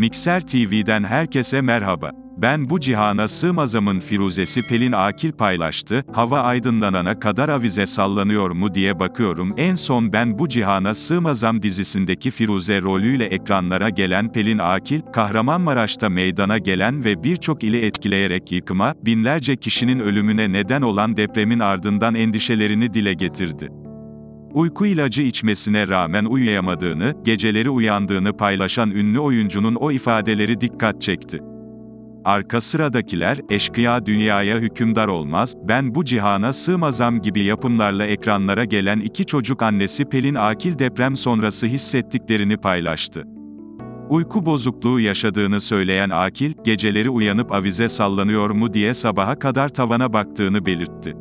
Mikser TV'den herkese merhaba. Ben bu cihana sığmazamın Firuzesi Pelin Akil paylaştı, hava aydınlanana kadar avize sallanıyor mu diye bakıyorum. En son ben bu cihana sığmazam dizisindeki Firuze rolüyle ekranlara gelen Pelin Akil, Kahramanmaraş'ta meydana gelen ve birçok ili etkileyerek yıkıma, binlerce kişinin ölümüne neden olan depremin ardından endişelerini dile getirdi. Uyku ilacı içmesine rağmen uyuyamadığını, geceleri uyandığını paylaşan ünlü oyuncunun o ifadeleri dikkat çekti. Arka sıradakiler, eşkıya dünyaya hükümdar olmaz, ben bu cihana sığmazam gibi yapımlarla ekranlara gelen iki çocuk annesi Pelin Akil deprem sonrası hissettiklerini paylaştı. Uyku bozukluğu yaşadığını söyleyen Akil, geceleri uyanıp avize sallanıyor mu diye sabaha kadar tavana baktığını belirtti.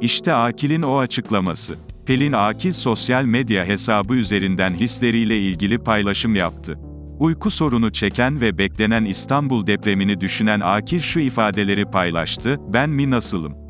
İşte Akil'in o açıklaması. Pelin Akil sosyal medya hesabı üzerinden hisleriyle ilgili paylaşım yaptı. Uyku sorunu çeken ve beklenen İstanbul depremini düşünen Akil şu ifadeleri paylaştı, ben mi nasılım?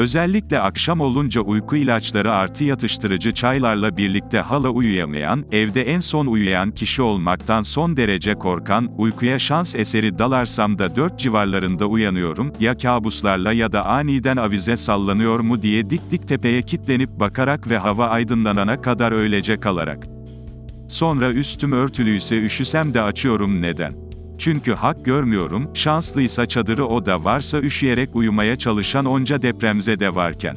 Özellikle akşam olunca uyku ilaçları artı yatıştırıcı çaylarla birlikte hala uyuyamayan, evde en son uyuyan kişi olmaktan son derece korkan, uykuya şans eseri dalarsam da 4 civarlarında uyanıyorum, ya kabuslarla ya da aniden avize sallanıyor mu diye dik dik tepeye kitlenip bakarak ve hava aydınlanana kadar öylece kalarak. Sonra üstüm örtülüyse üşüsem de açıyorum neden? Çünkü hak görmüyorum, şanslıysa çadırı o da varsa üşüyerek uyumaya çalışan onca depremzede varken.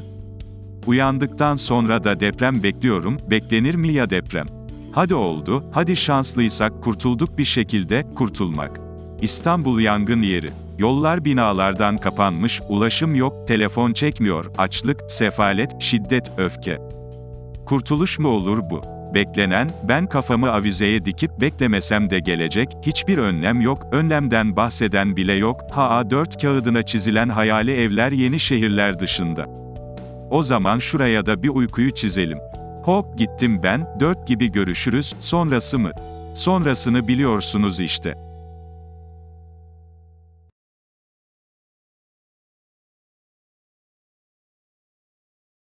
Uyandıktan sonra da deprem bekliyorum, beklenir mi ya deprem? Hadi oldu, hadi şanslıysak kurtulduk bir şekilde, kurtulmak. İstanbul yangın yeri. Yollar binalardan kapanmış, ulaşım yok, telefon çekmiyor, açlık, sefalet, şiddet, öfke. Kurtuluş mu olur bu? Beklenen, ben kafamı avizeye dikip beklemesem de gelecek, hiçbir önlem yok, önlemden bahseden bile yok, HA4 kağıdına çizilen hayali evler yeni şehirler dışında. O zaman şuraya da bir uykuyu çizelim. Hop gittim ben, 4 gibi görüşürüz, sonrası mı? Sonrasını biliyorsunuz işte.